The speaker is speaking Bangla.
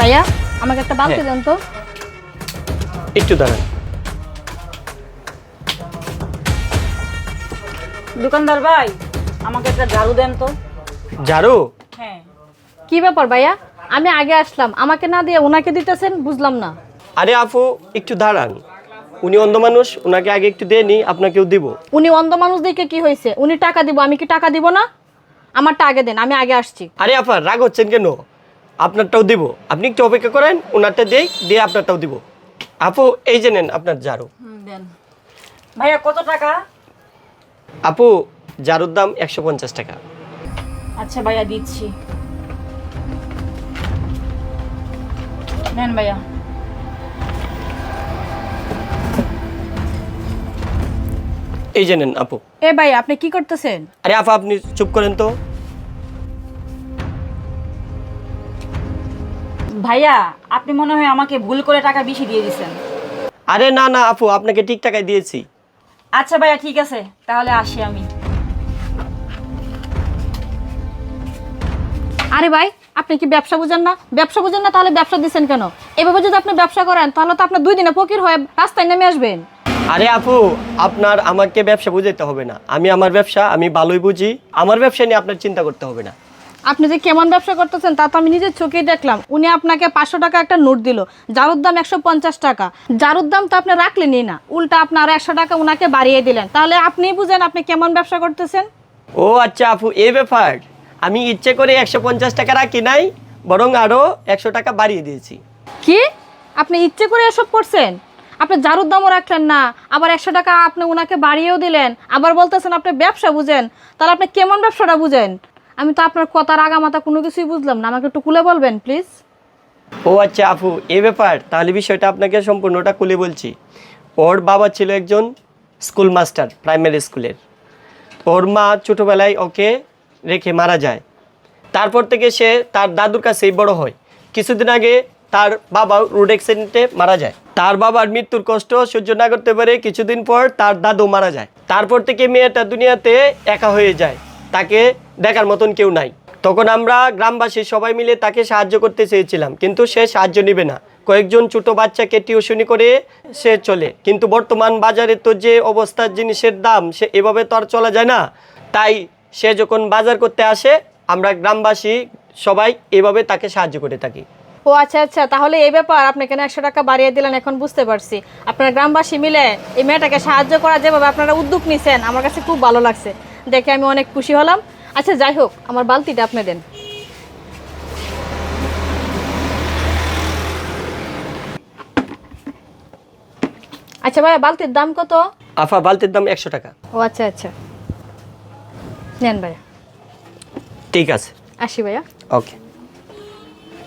ভাইয়া আমাকে একটা বালতি হ্যাঁ। দেন তো। একটু দাঁড়ান। দোকানদার ভাই আমাকে একটা ঝাড়ু দেন তো। ঝাড়ু? হ্যাঁ। কি ব্যাপার ভাইয়া? আমি আগে আসলাম আমাকে না দিয়ে ওনাকে দিতেছেন বুঝলাম না। আরে আপু একটু দাঁড়ান। উনি অন্ধ মানুষ ওনাকে আগে একটু দিয়ে নি আপনাকেও দিব। উনি অন্ধ মানুষ দেখে কি হয়েছে? উনি টাকা দিব আমি কি টাকা দিব না? আমারটা আগে দেন আমি আগে আসছি। আরে আপা রাগ হচ্ছেন কেন? আপনারটাও দিব। আপনি একটু অপেক্ষা করেন ওনারটা দেই দিয়ে আপনারটাও দিব। আপু এই যে নেন আপনার দেন। ভাইয়া কত টাকা? আপু ঝাড়ুর দাম একশো পঞ্চাশ টাকা। আচ্ছা ভাইয়া দিচ্ছি। নেন ভাইয়া। এই যে নেন আপু। এ ভাই আপনি কি করতেছেন? আরে আপা আপনি চুপ করেন তো। ভাইয়া আপনি মনে হয় আমাকে ভুল করে টাকা বেশি দিয়ে দিছেন। আরে না না আপু আপনাকে ঠিক টাকায় দিয়েছি। আচ্ছা ভাইয়া ঠিক আছে তাহলে আসি আমি। আরে ভাই আপনি কি ব্যবসা বুঝেন না? ব্যবসা বুঝেন না তাহলে ব্যবসা দিচ্ছেন কেন? এভাবে যদি আপনি ব্যবসা করেন তাহলে তো আপনার দুই দিনে ফকির হয়ে রাস্তায় নেমে আসবেন। আরে আপু আপনার আমাকে ব্যবসা বুঝাইতে হবে না। আমি আমার ব্যবসা আমি ভালোই বুঝি। আমার ব্যবসা নিয়ে আপনার চিন্তা করতে হবে না। আপনি যে কেমন ব্যবসা করতেছেন তা তো আমি নিজের চোখেই দেখলাম। উনি আপনাকে পাঁচশো টাকা একটা নোট দিল। জারুর দাম একশো পঞ্চাশ টাকা। জারুর দাম তো আপনি রাখলেনই না। উল্টা আপনি আরও একশো টাকা ওনাকে বাড়িয়ে দিলেন। তাহলে আপনিই বুঝেন আপনি কেমন ব্যবসা করতেছেন। ও আচ্ছা আপু এই ব্যাপার। আমি ইচ্ছে করে একশো পঞ্চাশ টাকা রাখি নাই বরং আরও একশো টাকা বাড়িয়ে দিয়েছি। কি? আপনি ইচ্ছে করে এসব করছেন? আপনি জারুর দামও রাখলেন না আবার একশো টাকা আপনি ওনাকে বাড়িয়েও দিলেন আবার বলতেছেন আপনি ব্যবসা বুঝেন। তাহলে আপনি কেমন ব্যবসাটা বুঝেন? আমি তো আপনার কথার আগামাতা কোনো কিছুই বুঝলাম না। আমাকে একটু খুলে বলবেন প্লিজ ও আচ্ছা আপু, এ ব্যাপার, তাহলে বিষয়টা আপনাকে সম্পূর্ণটা খুলে বলছি। ওর বাবা ছিল একজন স্কুল মাস্টার প্রাইমারি স্কুলের ওর মা ছোটোবেলায় ওকে রেখে মারা যায়। তারপর থেকে সে তার দাদুর কাছেই বড় হয়। কিছুদিন আগে তার বাবা রোড অ্যাক্সিডেন্টে মারা যায়। তার বাবার মৃত্যুর কষ্ট সহ্য না করতে পারে কিছুদিন পর তার দাদু মারা যায়। তারপর থেকে মেয়েটা দুনিয়াতে একা হয়ে যায়। তাকে দেখার মতন কেউ নাই। তখন আমরা গ্রামবাসী সবাই মিলে তাকে সাহায্য করতে চেয়েছিলাম, কিন্তু সে সাহায্য নেবে না। কয়েকজন ছোট বাচ্চাকে টিউশনি করে সে চলে। কিন্তু বর্তমান বাজারে তো যে অবস্থার জিনিসের দাম, সে এভাবে তো আর চলা যায় না। তাই সে যখন বাজার করতে আসে, আমরা গ্রামবাসী সবাই এভাবে তাকে সাহায্য করে থাকি। ও আচ্ছা আচ্ছা তাহলে এই ব্যাপার আপনি কেন একশো টাকা বাড়িয়ে দিলেন এখন বুঝতে পারছি। আপনার গ্রামবাসী মিলে এই মেয়েটাকে সাহায্য করা যেভাবে আপনারা উদ্যোগ নিছেন, আমার কাছে খুব ভালো লাগছে। দেখে আমি অনেক খুশি হলাম। আচ্ছা যাই হোক আমার বালতিটা আপনি দেন। আচ্ছা ভাই বালতির দাম কত? আফা বালতির দাম একশো টাকা। ও আচ্ছা আচ্ছা। নেন ভাইয়া। ঠিক আছে। আসি ভাইয়া। ওকে।